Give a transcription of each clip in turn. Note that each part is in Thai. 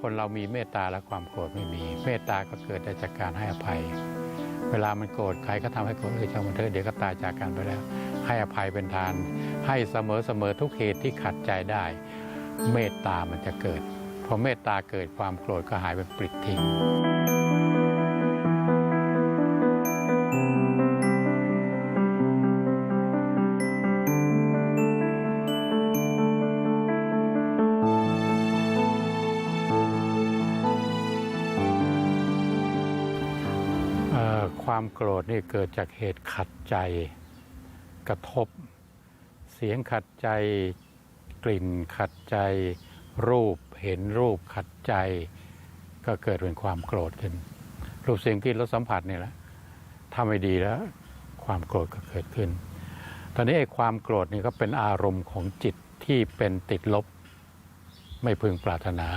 คนเรามีเมตตาและความโกรธไม่มี เมตตาก็เกิดได้จากการให้อภัย เวลามันโกรธใครก็ทำให้โกรธเออช่ามันเถอะเดี๋ยวก็ตายจากกันไปแล้ว ให้อภัยเป็นทาน ให้เสมอเสมอทุกเหตุที่ขัดใจได้ เมตตามันจะเกิดพอเมตตาเกิดความโกรธก็หายเป็นปลิดทิ้ง ธนี่เกิดจากเหตุขัดใจ กระทบ เสียงขัดใจ กลิ่นขัดใจ รูปเห็นรูปขัดใจ ก็เกิดเป็นความโกรธขึ้น รูปเสียงกลิ่นรสสัมผัสเนี่ยแหละถ้าไม่ดีแล้ว ความโกรธก็เกิดขึ้น ตอนนี้ไอ้ความโกรธนี่ก็เป็นอารมณ์ของจิตที่เป็นติดลบ ไม่พึงปรารถนา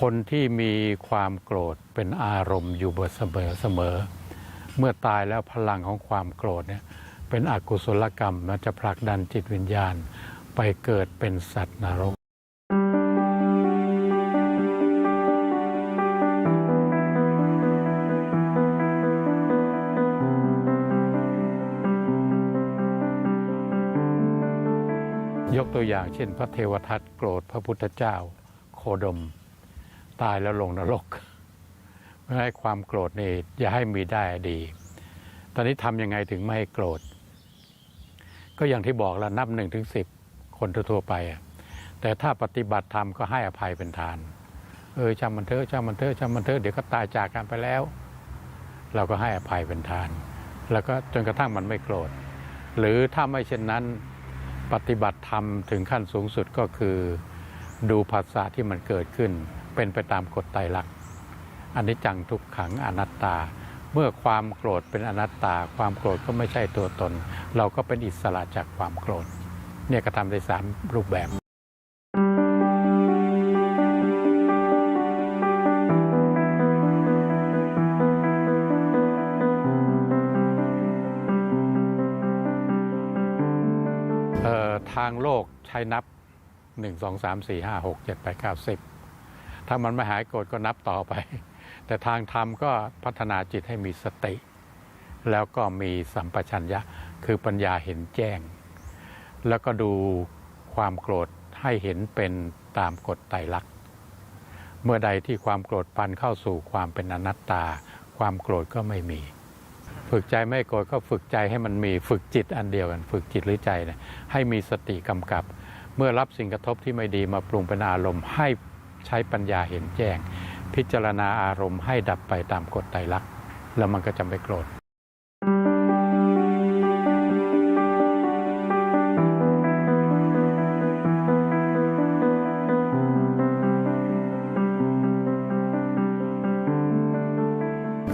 คนที่มีความโกรธเป็นอารมณ์อยู่เสมอเสมอ เมื่อตายแล้วพลังของความโกรธเนี่ยเป็นอกุศลกรรมมันจะผลักดันจิตวิญญาณไปเกิดเป็นสัตว์นรกยกตัวอย่างเช่น พระเทวทัตโกรธพระพุทธเจ้า โคดม ตายแล้วลงนรก ราะฉะนั้ความโกรธนี่อย่าให้มีได้ดี ตอนนี้ทำยังไงถึงไม่ให้โกรธ ก็อย่างที่บอกแล้วนับหนึ่งถึงสิบคนทั่วไป แต่ถ้าปฏิบัติธรรมก็ให้อภัยเป็นทาน เออช่างมันเถอะช่างมันเถอะช่างมันเถอะเดี๋ยวก็ตายจากกันไปแล้ว เราก็ให้อภัยเป็นทาน แล้วก็จนกระทั่งมันไม่โกรธ หรือถ้าไม่เช่นนั้นปฏิบัติธรรมถึงขั้นสูงสุดก็คือ ดูภาษาที่มันเกิดขึ้น เป็นไปตามกฎไตรลักษณ์ อันนี้จังทุกขังอนัตตา เมื่อความโกรธเป็นอนัตตา ความโกรธก็ไม่ใช่ตัวตน เราก็เป็นอิสระจากความโกรธ เนี่ยก็ทำได้สามรูปแบบทางโลกใช้นับ 1 2 3 4 5 6 7 8 9 10 ถ้ามันไม่หายโกรธก็นับต่อไป แต่ทางธรรมก็พัฒนาจิตให้มีสติ แล้วก็มีสัมปชัญญะคือปัญญาเห็นแจ้ง แล้วก็ดูความโกรธให้เห็นเป็นตามกฎไตรลักษณ์เมื่อใดที่ความโกรธปันเข้าสู่ความเป็นอนัตตา ความโกรธก็ไม่มี ฝึกใจไม่โกรธก็ฝึกใจให้มันมีฝึกจิตอันเดียวกัน ฝึกจิตหรือใจเนี่ยให้มีสติกำกับ เมื่อรับสิ่งกระทบที่ไม่ดีมาปรุงเป็นอารมณ์ให้ใช้ปัญญาเห็นแจ้ง พิจารณาอารมณ์ให้ดับไปตามกฎไตรลักษณ์แล้วมันก็จะไม่โกรธ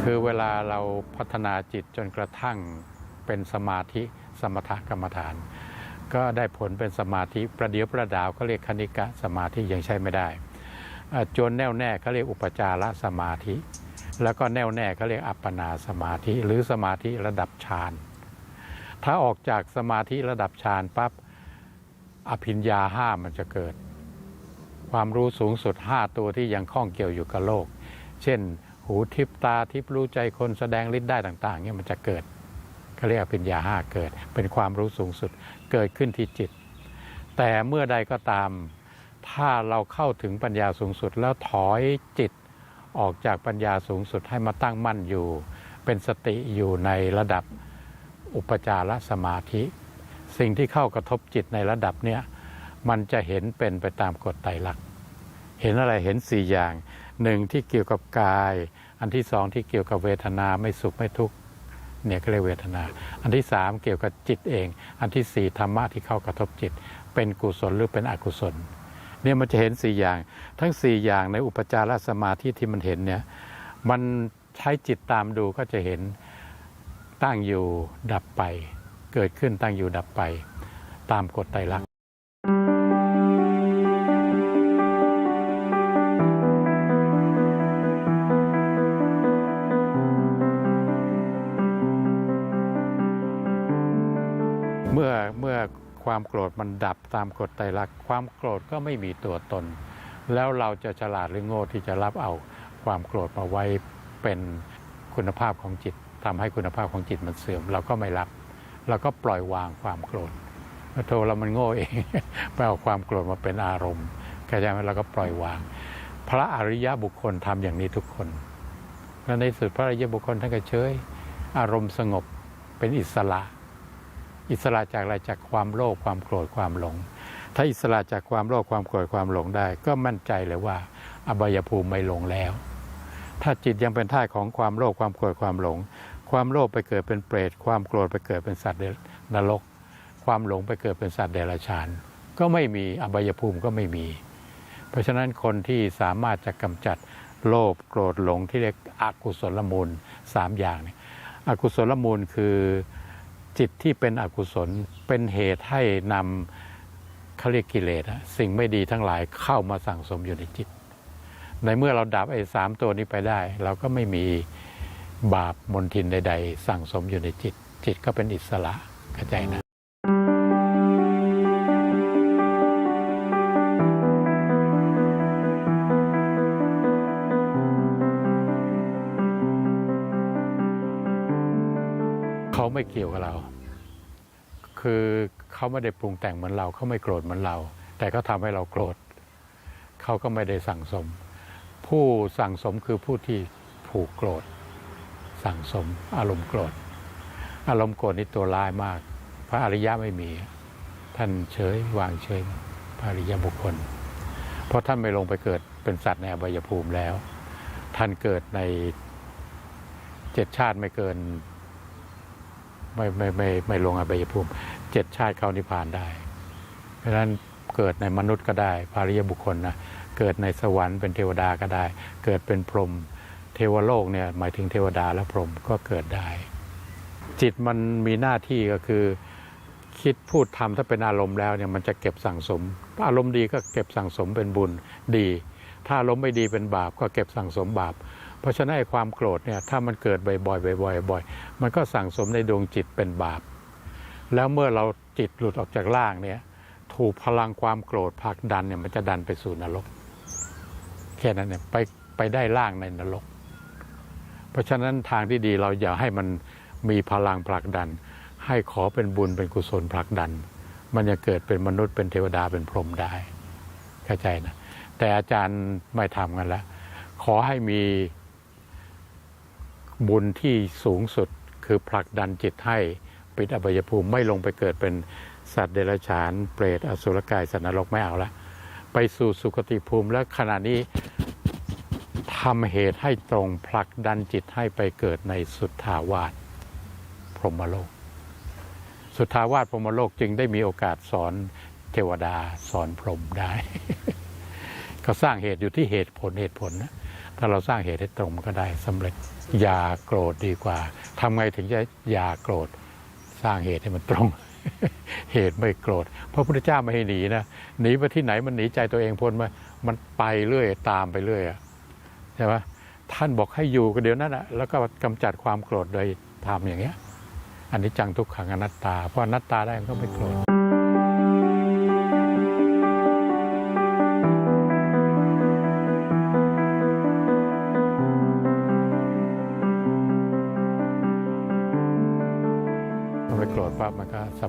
คือเวลาเราพัฒนาจิตจนกระทั่งเป็นสมาธิสมถกรรมฐาน ก็ได้ผลเป็นสมาธิประเดียวประดาวเขาเรียกคณิกะสมาธิยังใช้ไม่ได้ จนแน่วแน่เขาเรียกอุปจารสมาธิ แล้วก็แน่วแน่เขาเรียกอัปปนาสมาธิ หรือสมาธิระดับฌานถ้าออกจากสมาธิระดับฌานปั๊บอภิญญาห้ามันจะเกิด ความรู้สูงสุด 5 ตัวที่ยังข้องเกี่ยวอยู่กับโลก เช่น หูทิพตาทิพรู้ใจคนแสดงฤทธิ์ได้ต่างๆเนี่ยมันจะเกิดเขาเรียกว่าปัญญาห้าเกิด เป็นความรู้สูงสุดเกิดขึ้นที่จิต แต่เมื่อใดก็ตาม ถ้าเราเข้าถึงปัญญาสูงสุดแล้วถอยจิตออกจากปัญญาสูงสุดให้มาตั้งมั่นอยู่ เป็นสติอยู่ในระดับอุปจารสมาธิ สิ่งที่เข้ากระทบจิตในระดับเนี้ยมันจะเห็นเป็นไปตามกฎไตรลักษณ์เห็นอะไรเห็นสี่อย่างหนึ่งที่เกี่ยวกับกาย อันที่สองที่เกี่ยวกับเวทนาไม่สุขไม่ทุกข์เนี่ยก็เรียกเวทนา อันที่สามเกี่ยวกับจิตเอง อันที่สี่ธรรมะที่เข้ากระทบจิต เป็นกุศลหรือเป็นอกุศล เนี่ยมันจะเห็นสี่อย่าง ทั้งสี่อย่างในอุปจารสมาธิที่มันเห็นเนี่ยมันใช้จิตตามดูก็จะเห็นตั้งอยู่ดับไป เกิดขึ้นตั้งอยู่ดับไป ตามกฎไตรลักษ ความโกรธมันดับตามกฎไตรลักษณ์ความโกรธก็ไม่มีตัวตน แล้วเราจะฉลาดหรือโง่ที่จะรับเอาความโกรธมาไว้เป็นคุณภาพของจิตทำให้คุณภาพของจิตมันเสื่อม เราก็ไม่รับ เราก็ปล่อยวางความโกรธโทเรามันโง่เองไปเอาความโกรธมาเป็นอารมณ์เข้าใจไหมเราก็ปล่อยวาง พระอริยบุคคลทำอย่างนี้ทุกคนและในสุดพระอริยบุคคลท่านก็เฉยอารมณ์สงบเป็นอิสระ อิสระจากอะไรจากความโลภความโกรธความหลง ถ้าอิสระจากความโลภความโกรธความหลงได้ ก็มั่นใจเลยว่า อบายภูมิไม่หลงแล้ว ถ้าจิตยังเป็นท่าของความโลภความโกรธความหลง ความโลภไปเกิดเป็นเปรตความโกรธไปเกิดเป็นสัตว์นรก ความหลงไปเกิดเป็นสัตว์เดรัจฉาน ก็ไม่มีอบายภูมิก็ไม่มี เพราะฉะนั้นคนที่สามารถจะกำจัดโลภโกรธหลงที่เรียกอกุศลมูลสามอย่างเนี่ยอกุศลมูลคือ จิตที่เป็นอกุศลเป็นเหตุให้นำเขาเรียกกิเลสสิ่งไม่ดีทั้งหลายเข้ามาสั่งสมอยู่ในจิต ในเมื่อเราดับไอ้สามตัวนี้ไปได้ เราก็ไม่มีบาปมนทินใด ๆ สั่งสมอยู่ในจิต จิตก็เป็นอิสระเข้าใจนะ ไม่เกี่ยวกับเรา คือเขาไม่ได้ปรุงแต่งเหมือนเราเขาไม่โกรธเหมือนเรา แต่เขาทำให้เราโกรธเขาก็ไม่ได้สั่งสม ผู้สั่งสมคือผู้ที่ผูกโกรธ สั่งสม อารมณ์โกรธ อารมณ์โกรธนี่ตัวร้ายมาก พระอริยะไม่มี ท่านเฉยวางเฉยพระอริยบุคคล เพราะท่านไม่ลงไปเกิดเป็นสัตว์ในอบายภูมิแล้ว ท่านเกิดในเจ็ดชาติไม่เกิน ไม่ไม่ไม่ไม่ลงอบายภูมิเจ็ดชาติเข้านิพพานได้ เพราะฉะนั้นเกิดในมนุษย์ก็ได้ภาริยบุคคลนะเกิดในสวรรค์เป็นเทวดาก็ได้ เกิดเป็นพรหมเทวโลกเนี่ยหมายถึงเทวดาและพรหมก็เกิดได้ จิตมันมีหน้าที่ก็คือ คิดพูดทำถ้าเป็นอารมณ์แล้วเนี่ยมันจะเก็บสั่งสม อารมณ์ดีก็เก็บสั่งสมเป็นบุญดี ถ้าอารมณ์ไม่ดีเป็นบาปก็เก็บสั่งสมบาป เพราะฉะนั้นความโกรธเนี่ยถ้ามันเกิดบ่อยๆบ่อยๆบ่อยๆมันก็สั่งสมในดวงจิตเป็นบาป แล้วเมื่อเราจิตหลุดออกจากร่างเนี่ยถูกพลังความโกรธผลักดันเนี่ยมันจะดันไปสู่นรก แค่นั้นเนี่ยไปไปได้ร่างในนรก เพราะฉะนั้นทางที่ดีเราอย่าให้มันมีพลังผลักดัน ให้ขอเป็นบุญเป็นกุศลผลักดัน มันจะเกิดเป็นมนุษย์เป็นเทวดาเป็นพรหมได้เข้าใจนะแต่อาจารย์ไม่ทำกันแล้วขอให้มี บุญที่สูงสุดคือผลักดันจิตให้ปิดอบายภูมิไม่ลงไปเกิดเป็นสัตว์เดรัจฉานเปรตอสุรกายสัตว์นรกไม่เอาละไปสู่สุคติภูมิแล้วขณะนี้ทำเหตุให้ตรงผลักดันจิตให้ไปเกิดในสุทธาวาสพรหมโลก สุทธาวาสพรหมโลกจึงได้มีโอกาสสอนเทวดาสอนพรหมได้ก็สร้างเหตุอยู่ที่เหตุผลเหตุผลนะ ถ้าเราสร้างเหตุให้ตรงมันก็ได้สำเร็จอย่าโกรธดีกว่าทำไงถึงจะอย่าโกรธ สร้างเหตุให้มันตรง เหตุไม่โกรธเพราะพระพุทธเจ้าไม่ให้หนีนะหนีไปที่ไหนมันหนีใจตัวเองพ้นมามันไปเรื่อยตามไปเรื่อยใช่ไหมท่านบอกให้อยู่ก็เดี๋ยวนั้นอะแล้วก็กำจัดความโกรธโดยทำอย่างเงี้ยอันนี้จังทุกขังอนัตตา เพราะอนัตตาได้มันก็ไม่โกรธ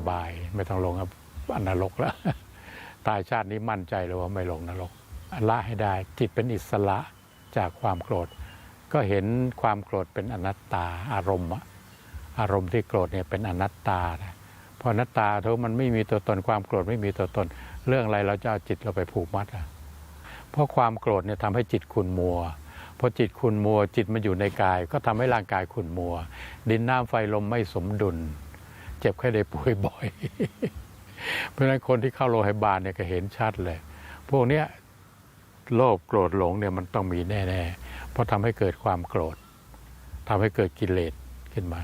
บาย ไม่ต้องลงอนรกแล้ว ตายชาตินี้มั่นใจเลยว่าไม่ลงนรกละให้ได้จิตเป็นอิสระจากความโกรธ ก็เห็นความโกรธเป็นอนัตตาอารมณ์อารมณ์ที่โกรธเนี่ยเป็นอนัตตานะพราะอนัตตาเท่ามันไม่มีตัวตนความโกรธไม่มีตัวตน เรื่องอะไรเราจะเอาจิตเราไปผูกมัดอะเพราะความโกรธเนี่ยทำให้จิตขุ่นมัวพอจิตขุ่นมัวจิตมันอยู่ในกาย ก็ทำให้ร่างกายขุ่นมัว ดินน้ำไฟลมไม่สมดุล เจ็บแค่ได้ป่วยบ่อย เพราะฉะนั้นคนที่เข้าโรงพยาบาลเนี่ยก็เห็นชัดเลย พวกเนี้ยโลภโกรธหลงเนี่ยมันต้องมีแน่ๆ เพราะทำให้เกิดความโกรธทำให้เกิดกิเลสขึ้นมา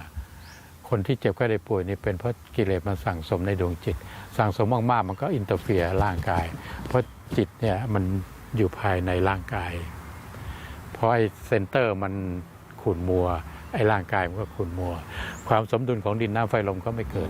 คนที่เจ็บแค่ได้ป่วยนี่เป็นเพราะกิเลสมันสั่งสมในดวงจิต สั่งสมมากๆ มันก็อินเตอร์เฟียร่างกาย เพราะจิตเนี่ยมันอยู่ภายในร่างกาย เพราะไอ้เซนเตอร์มันขุ่นมัว ไอ้ร่างกายมันก็ขุ่นมัว ความสมดุลของดินน้ำไฟลมก็ไม่เกิด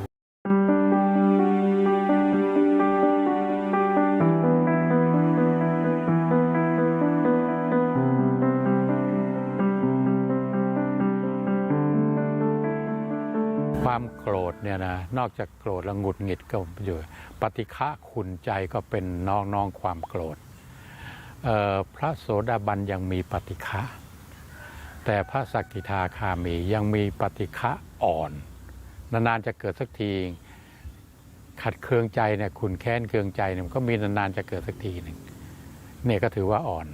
ความโกรธเนี่ยนะนอกจากโกรธแล้วหงุดหงิดก็อยู่ปฏิฆะขุนใจก็เป็นน้องน้องความโกรธพระโสดาบันยังมีปฏิฆะ แต่พระสกิทาคามียังมีปฏิฆะอ่อน นานๆจะเกิดสักที ขัดเคืองใจเนี่ยขุนแค้นเคืองใจเนี่ยมันก็มีนานๆจะเกิดสักทีหนึ่งเนี่ยก็ถือว่าอ่อน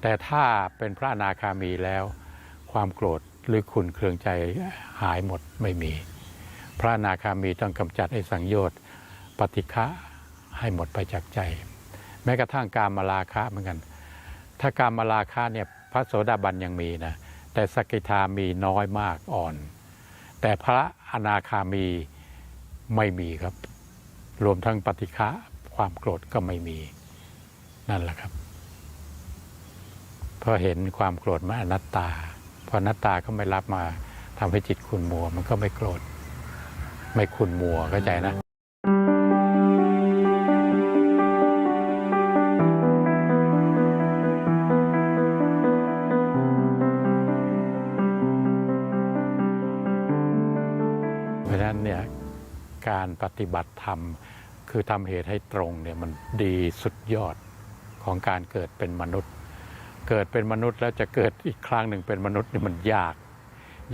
แต่ถ้าเป็นพระอนาคามีแล้ว ความโกรธหรือขุนเคืองใจหายหมดไม่มี พระอนาคามีต้องกำจัดไอ้สังโยชน์ปฏิฆะให้หมดไปจากใจ แม้กระทั่งการมาราคะเหมือนกัน ถ้าการมาราคะเนี่ย พระโสดาบันยังมีนะแต่สกิทามีน้อยมากอ่อน แต่พระอนาคามีไม่มีครับ รวมทั้งปฏิฆะความโกรธก็ไม่มีนั่นแหละครับเพราะเห็นความโกรธมันอนัตตา พออนัตตาก็ไม่รับมาทำให้จิตขุนมัว มันก็ไม่โกรธ ไม่ขุนมัวเข้าใจนะ ฏิบัติธรรม คือทำเหตุให้ตรงเนี่ยมันดีสุดยอดของการเกิดเป็นมนุษย์ เกิดเป็นมนุษย์แล้วจะเกิดอีกครั้งหนึ่งเป็นมนุษย์นี่มันยาก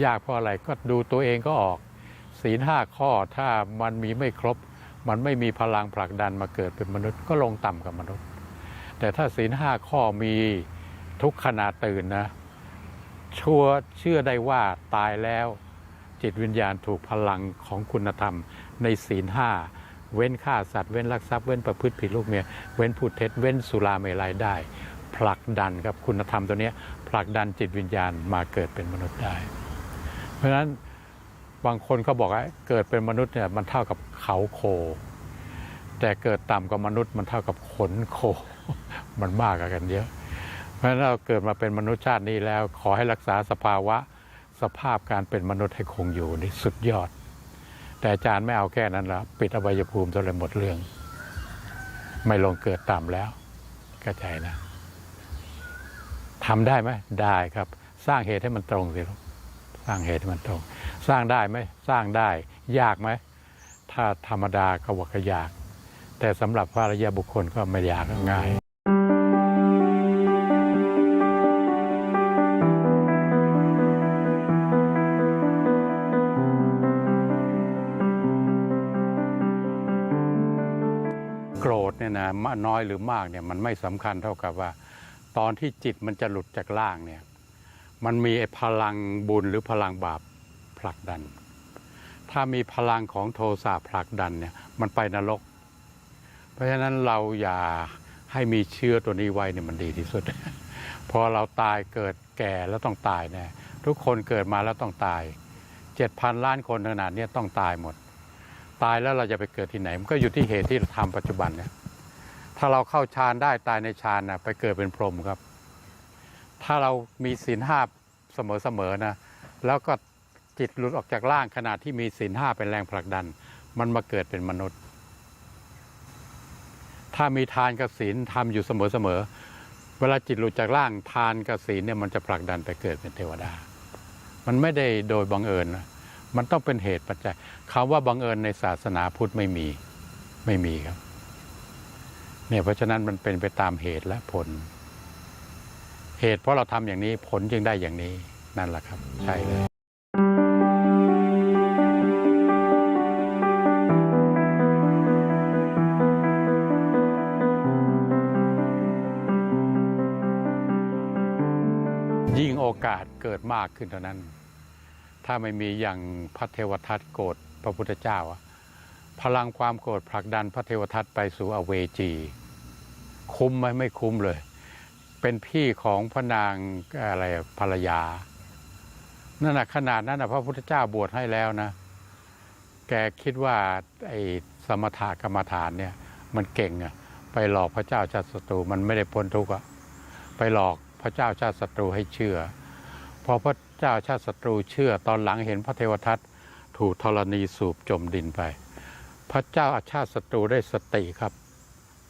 ยากเพราะอะไรก็ดูตัวเองก็ออก ศีลห้าข้อถ้ามันมีไม่ครบ มันไม่มีพลังผลักดันมาเกิดเป็นมนุษย์ก็ลงต่ำกับมนุษย์ แต่ถ้าศีลห้าข้อมีทุกขณะตื่นนะชัวร์เชื่อได้ว่าตายแล้ว จิตวิญญาณถูกพลังของคุณธรรม ในศีลห้าเว้นฆ่าสัตว์เว้นลักทรัพย์เว้นประพฤติผิดลูกเมีย เว้นพูดเท็จเว้นสุราเมลัยได้ ผลักดันครับคุณธรรมตัวนี้ผลักดันจิตวิญญาณมาเกิดเป็นมนุษย์ได้ เพราะฉะนั้นบางคนเขาบอกว่าเกิดเป็นมนุษย์เนี่ยมันเท่ากับเขาโค แต่เกิดต่ำกว่ามนุษย์มันเท่ากับขนโค มันมากกันเยอะ เพราะฉะนั้นเราเกิดมาเป็นมนุษย์ชาตินี้แล้ว ขอให้รักษาสภาวะ สภาพการเป็นมนุษย์ให้คงอยู่นี่สุดยอด แต่อาจารย์ไม่เอาแค่นั้นละปิดอบายภูมิตัวเลยหมดเรื่อง ไม่ลงเกิดต่ำแล้วเข้าใจนะทำได้ไหมได้ครับ สร้างเหตุให้มันตรงสิลูกสร้างเหตุให้มันตรง สร้างได้ไหมสร้างได้ ยากไหมถ้าธรรมดาก็ว่าก็ยาก แต่สำหรับพระอริยบุคคลก็ไม่ยากง่าย เนี่ยนะมากน้อยหรือมากเนี่ยมันไม่สำคัญเท่ากับว่า ตอนที่จิตมันจะหลุดจากล่างเนี่ยมันมีพลังบุญหรือพลังบาปผลักดัน ถ้ามีพลังของโทสะผลักดันเนี่ยมันไปนรก เพราะฉะนั้นเราอย่าให้มีเชื้อตัวนี้ไว้เนี่ยมันดีที่สุด พอเราตายเกิดแก่แล้วต้องตายแน่ทุกคนเกิดมาแล้วต้องตายเจ็ดพันล้านคนขนาดนี้ต้องตายหมด ตายแล้วเราจะไปเกิดที่ไหน มันก็อยู่ที่เหตุที่เราทำปัจจุบันเนี่ย ถ้าเราเข้าฌานได้ตายในฌานนะไปเกิดเป็นพรหมครับ ถ้าเรามีศีลห้าเสมอๆนะ แล้วก็จิตหลุดออกจากร่างขณะที่มีศีลห้าเป็นแรงผลักดัน มันมาเกิดเป็นมนุษย์ ถ้ามีทานกับศีลทำอยู่เสมอๆเวลาจิตหลุดจากร่างทานกับศีลเนี่ยมันจะผลักดันไปเกิดเป็นเทวดา มันไม่ได้โดยบังเอิญนะมันต้องเป็นเหตุปัจจัยคำว่าบังเอิญในศาสนาพุทธไม่มีไม่มีครับ เนี่ยเพราะฉะนั้นมันเป็นไปตามเหตุและผล เหตุเพราะเราทำอย่างนี้ผลจึงได้อย่างนี้นั่นแหละครับ ใช่เลยยิ่งโอกาสเกิดมากขึ้นเท่านั้น ถ้าไม่มีอย่างพระเทวทัตโกรธพระพุทธเจ้า พลังความโกรธผลักดันพระเทวทัตไปสู่อเวจี คุ้มไหมไม่คุ้มเลย เป็นพี่ของพระนางอะไรภรรยา นั่นนะขนาดนั้นนะพระพุทธเจ้าบวชให้แล้วนะ แกคิดว่าไอ้สมถกรรมฐานเนี่ย มันเก่งอะไปหลอกพระเจ้าชาติศัตรูมันไม่ได้พ้นทุกข์อะไปหลอกพระเจ้าชาติศัตรูให้เชื่อพอพระเจ้าชาติศัตรูเชื่อตอนหลังเห็นพระเทวทัตถูกธรณีสูบจมดินไป พระเจ้าอาชาติศัตรูได้สติครับ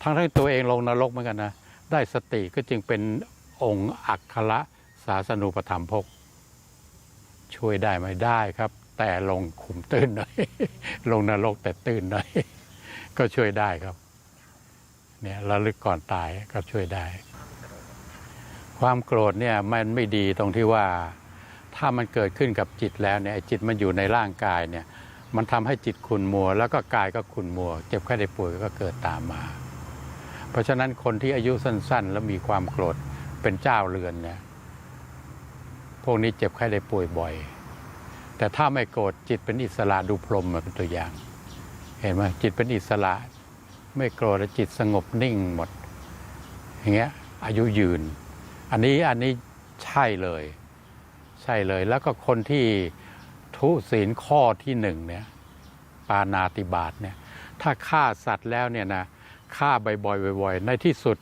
ทั้งที่ตัวเองลงนรกเหมือนกันนะ ได้สติก็จึงเป็นองค์อัคระศาสนูปธรรมภกช่วยได้ไหมได้ครับ แต่ลงขุมตื้นหน่อย ลงนรกแต่ตื้นหน่อย ก็ช่วยได้ครับ เนี่ยระลึกก่อนตายก็ช่วยได้ ความโกรธเนี่ยมันไม่ดีตรงที่ว่า ถ้ามันเกิดขึ้นกับจิตแล้วเนี่ยจิตมันอยู่ในร่างกายเนี่ย มันทำให้จิตขุ่นมัว แล้วก็กายก็ขุ่นมัว เจ็บไข้ได้ป่วยก็เกิดตามมา เพราะฉะนั้นคนที่อายุสั้น ๆ แล้วมีความโกรธเป็นเจ้าเรือนเนี่ยพวกนี้เจ็บไข้ได้ป่วยบ่อย แต่ถ้าไม่โกรธจิตเป็นอิสระดูพรหมเป็นตัวอย่าง เห็นไหมจิตเป็นอิสระ ไม่โกรธแล้วจิตสงบนิ่งหมด อย่างเงี้ยอายุยืน อันนี้อันนี้ใช่เลย ใช่เลย แล้วก็คนที่ทุศีลข้อที่หนึ่งเนี่ยปานาติบาตเนี่ยถ้าฆ่าสัตว์แล้วเนี่ยนะ ฆ่าบ่อยๆบ่อยๆในที่สุด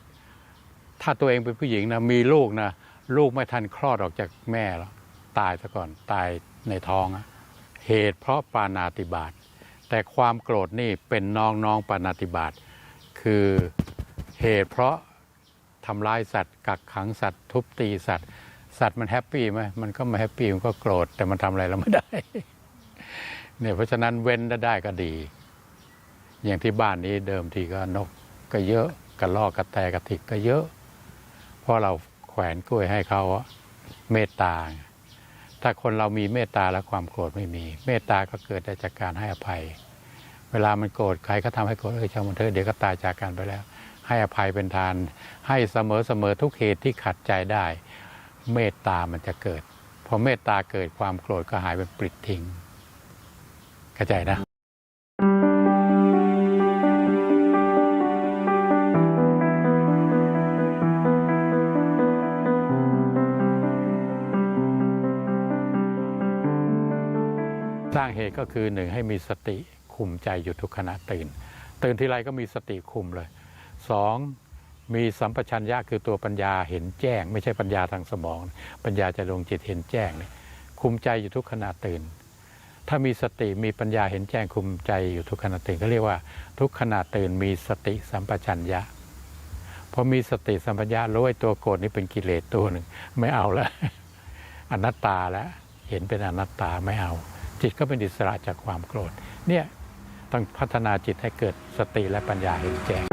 ถ้าตัวเองเป็นผู้หญิงนะมีลูกนะลูกไม่ทันคลอดออกจากแม่แล้วตายซะก่อนตายในท้องเหตุเพราะปานาติบาตแต่ความโกรธนี่เป็นน้องน้องปานาติบาตคือเหตุเพราะทำร้ายสัตว์ กักขังสัตว์ ทุบตีสัตว์ สัตว์มันแฮปปี้ไหมมันก็ไม่แฮปปี้มันก็โกรธแต่มันทำอะไรเราไม่ได้เนี่ยเพราะฉะนั้นเว้นได้ก็ดี อย่างที่บ้านนี้เดิมทีก็นกก็เยอะกระลอกกระแตกระติกก็เยอะ เพราะเราแขวนกล้วยให้เขาเมตตา ถ้าคนเรามีเมตตาแล้วความโกรธไม่มี เมตตาก็เกิดได้จากการให้อภัย เวลามันโกรธใครก็ทำให้โกรธเออช่างมันเถอะเดี๋ยวก็ตายจากกันไปแล้ว ให้อภัยเป็นทาน ให้เสมอเสมอทุกเหตุที่ขัดใจได้ เมตตามันจะเกิดพอเมตตาเกิดความโกรธก็หายเป็นปลิดทิ้งเข้าใจนะ สร้างเหตุก็คือหนึ่งให้มีสติคุมใจอยู่ทุกขณะตื่น ตื่นทีไรก็มีสติคุมเลยสองมีสัมปชัญญะคือตัวปัญญาเห็นแจ้ง ไม่ใช่ปัญญาทางสมอง ปัญญาจะลงจิตเห็นแจ้งเนี่ยคุมใจอยู่ทุกขณะตื่น ถ้ามีสติมีปัญญาเห็นแจ้งคุมใจอยู่ทุกขณะตื่นเขาเรียกว่า ทุกขณะตื่นมีสติสัมปชัญญะพอมีสติสัมปชัญญะรู้ไอ้ตัวโกรธนี่เป็นกิเลสตัวหนึ่งไม่เอาแล้วอนัตตาแล้วเห็นเป็นอนัตตาไม่เอา จิตก็เป็นอิสระจากความโกรธ เนี่ยต้องพัฒนาจิตให้เกิดสติและปัญญาเห็นแจ้ง